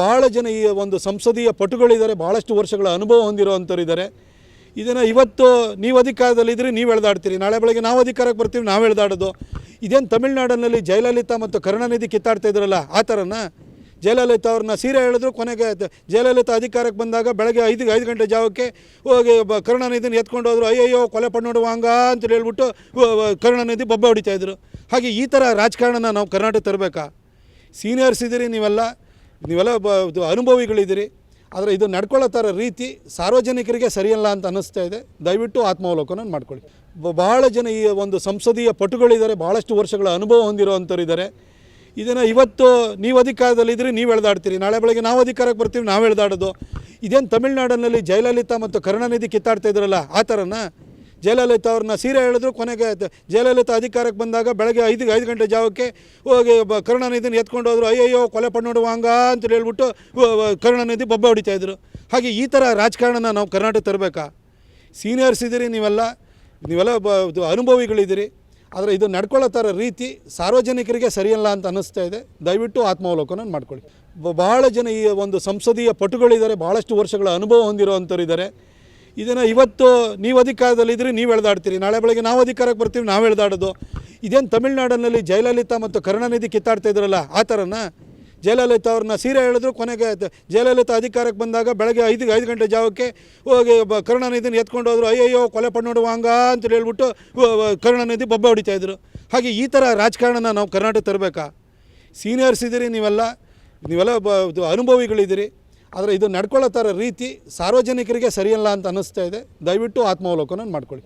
ಬಹಳ ಜನ ಈ ಒಂದು ಸಂಸದೀಯ ಪಟುಗಳಿದ್ದಾರೆ ಭಾಳಷ್ಟು ವರ್ಷಗಳ ಅನುಭವ ಹೊಂದಿರುವಂಥವ್ರು ಇದ್ದಾರೆ ಇದನ್ನು ಇವತ್ತು ನೀವು ಅಧಿಕಾರದಲ್ಲಿದ್ದರೆ ನೀವು ಎಳೆದಾಡ್ತೀರಿ. ನಾಳೆ ಬೆಳಗ್ಗೆ ನಾವು ಅಧಿಕಾರಕ್ಕೆ ಬರ್ತೀವಿ, ನಾವು ಎಳೆದಾಡೋದು. ಇದೇನು ತಮಿಳ್ನಾಡಿನಲ್ಲಿ ಜಯಲಲಿತಾ ಮತ್ತು ಕರುಣಾನಿಧಿ ಕಿತ್ತಾಡ್ತಾ ಇದ್ರಲ್ಲ, ಆ ಥರನ? ಜಯಲಲಿತಾ ಅವ್ರನ್ನ ಸೀರೆ ಹೇಳಿದ್ರು ಕೊನೆಗೆ ಜಯಲಲಿತಾ ಅಧಿಕಾರಕ್ಕೆ ಬಂದಾಗ ಬೆಳಗ್ಗೆ ಐದು ಐದು ಗಂಟೆ ಜಾವಕ್ಕೆ ಹೋಗಿ ಬ ಕರುಣಾನಿಧಿನ ಎತ್ಕೊಂಡು ಹೋದ್ರು, ಅಯ್ಯಯ್ಯೋ, ಕೊಲೆ ಪಣ್ಣೋಡು ಹಂಗ ಅಂತ ಹೇಳ್ಬಿಟ್ಟು ಕರುಣಾನಿಧಿ ಬೊಬ್ಬೆ ಹೊಡಿತಾ ಇದ್ರು. ಹಾಗೆ ಈ ಥರ ರಾಜಕಾರಣನ ನಾವು ಕರ್ನಾಟಕ ತರಬೇಕಾ? ಸೀನಿಯರ್ಸ್ ಇದ್ದೀರಿ ನೀವೆಲ್ಲ. ನೀವೆಲ್ಲ ಬ ಇದು ಅನುಭವಿಗಳಿದ್ದೀರಿ. ಆದರೆ ಇದು ನಡ್ಕೊಳ್ಳೋ ಥರ ರೀತಿ ಸಾರ್ವಜನಿಕರಿಗೆ ಸರಿಯಲ್ಲ ಅಂತ ಅನ್ನಿಸ್ತಾ ಇದೆ. ದಯವಿಟ್ಟು ಆತ್ಮಾವಲೋಕನ ಮಾಡ್ಕೊಳ್ಳಿ. ಬಹಳ ಜನ ಈ ಒಂದು ಸಂಸದೀಯ ಪಟುಗಳಿದ್ದಾರೆ. ಭಾಳಷ್ಟು ವರ್ಷಗಳ ಅನುಭವ ಹೊಂದಿರುವಂಥವ್ರು ಇದ್ದಾರೆ. ಇದನ್ನು ಇವತ್ತು ನೀವು ಅಧಿಕಾರದಲ್ಲಿದ್ದರೆ ನೀವು ಎಳೆದಾಡ್ತೀರಿ. ನಾಳೆ ಬೆಳಗ್ಗೆ ನಾವು ಅಧಿಕಾರಕ್ಕೆ ಬರ್ತೀವಿ, ನಾವು ಎಳೆದಾಡೋದು. ಇದೇನು ತಮಿಳ್ನಾಡಿನಲ್ಲಿ ಜಯಲಲಿತಾ ಮತ್ತು ಕರುಣಾನಿಧಿ ಕಿತ್ತಾಡ್ತಾ ಇದ್ರಲ್ಲ, ಆ ಥರನ ಜಯಲಲಿತಾ ಅವ್ರನ್ನ ಸೀರೆ ಹೇಳಿದ್ರು, ಕೊನೆಗೆ ಜಯಲಲಿತಾ ಅಧಿಕಾರಕ್ಕೆ ಬಂದಾಗ ಬೆಳಗ್ಗೆ ಐದು ಐದು ಗಂಟೆ ಜಾವಕ್ಕೆ ಹೋಗಿ ಕರುಣಾನಿಧಿನ ಎತ್ಕೊಂಡು ಹೋದ್ರು, ಅಯ್ಯಯ್ಯೋ, ಕೊಲೆ ಪಣ್ಣೋಡು ಹಂಗ ಅಂತ ಹೇಳ್ಬಿಟ್ಟು ಕರುಣಾನಿಧಿ ಬೊಬ್ಬೆ ಹೊಡಿತಾ ಇದ್ರು. ಹಾಗೆ ಈ ಥರ ರಾಜಕಾರಣನ ನಾವು ಕರ್ನಾಟಕ ತರಬೇಕಾ? ಸೀನಿಯರ್ಸ್ ಇದ್ದೀರಿ ನೀವೆಲ್ಲ ನೀವೆಲ್ಲ ಅನುಭವಿಗಳಿದ್ದೀರಿ. ಆದರೆ ಇದು ನಡ್ಕೊಳ್ಳೋ ಥರ ರೀತಿ ಸಾರ್ವಜನಿಕರಿಗೆ ಸರಿಯಲ್ಲ ಅಂತ ಅನ್ನಿಸ್ತಾ ಇದೆ. ದಯವಿಟ್ಟು ಆತ್ಮಾವಲೋಕನ ಮಾಡ್ಕೊಳ್ಳಿ. ಬಹಳ ಜನ ಈ ಒಂದು ಸಂಸದೀಯ ಪಟುಗಳಿದ್ದಾರೆ ಭಾಳಷ್ಟು ವರ್ಷಗಳ ಅನುಭವ ಹೊಂದಿರುವಂಥವ್ರು ಇದ್ದಾರೆ ಇದನ್ನು ಇವತ್ತು ನೀವು ಅಧಿಕಾರದಲ್ಲಿದ್ದರೆ ನೀವು ಎಳೆದಾಡ್ತೀರಿ. ನಾಳೆ ಬೆಳಗ್ಗೆ ನಾವು ಅಧಿಕಾರಕ್ಕೆ ಬರ್ತೀವಿ, ನಾವು ಎಳೆದಾಡೋದು. ಇದೇನು ತಮಿಳ್ನಾಡಿನಲ್ಲಿ ಜಯಲಲಿತಾ ಮತ್ತು ಕರುಣಾನಿಧಿ ಕಿತ್ತಾಡ್ತಾ ಇದ್ರಲ್ಲ, ಆ ಥರನ? ಜಯಲಲಿತಾ ಅವ್ರನ್ನ ಸೀರೆ ಹೇಳಿದ್ರು ಕೊನೆಗೆ ಜಯಲಲಿತಾ ಅಧಿಕಾರಕ್ಕೆ ಬಂದಾಗ ಬೆಳಗ್ಗೆ ಐದು ಐದು ಗಂಟೆ ಜಾವಕ್ಕೆ ಹೋಗಿ ಬ ಕರುಣಾನಿಧಿನ ಎತ್ಕೊಂಡು ಹೋದ್ರು ಅಯ್ಯಯ್ಯೋ, ಕೊಲೆ ಪಣ್ಣೋಡು ಹಂಗ ಅಂತ ಹೇಳ್ಬಿಟ್ಟು ಕರುಣಾನಿಧಿ ಬೊಬ್ಬೆ ಹೊಡಿತಾ ಇದ್ರು. ಹಾಗೆ ಈ ಥರ ರಾಜಕಾರಣನ ನಾವು ಕರ್ನಾಟಕ ತರಬೇಕಾ? ಸೀನಿಯರ್ಸ್ ಇದ್ದೀರಿ ನೀವೆಲ್ಲ ನೀವೆಲ್ಲ ಅನುಭವಿಗಳಿದ್ದೀರಿ ಆದರೆ ಇದು ನಡ್ಕೊಳ್ಳೋ ಥರ ರೀತಿ ಸಾರ್ವಜನಿಕರಿಗೆ ಸರಿಯಲ್ಲ ಅಂತ ಅನ್ನಿಸ್ತಾ ಇದೆ. ದಯವಿಟ್ಟು ಆತ್ಮಾವಲೋಕನ ಮಾಡ್ಕೊಳ್ಳಿ.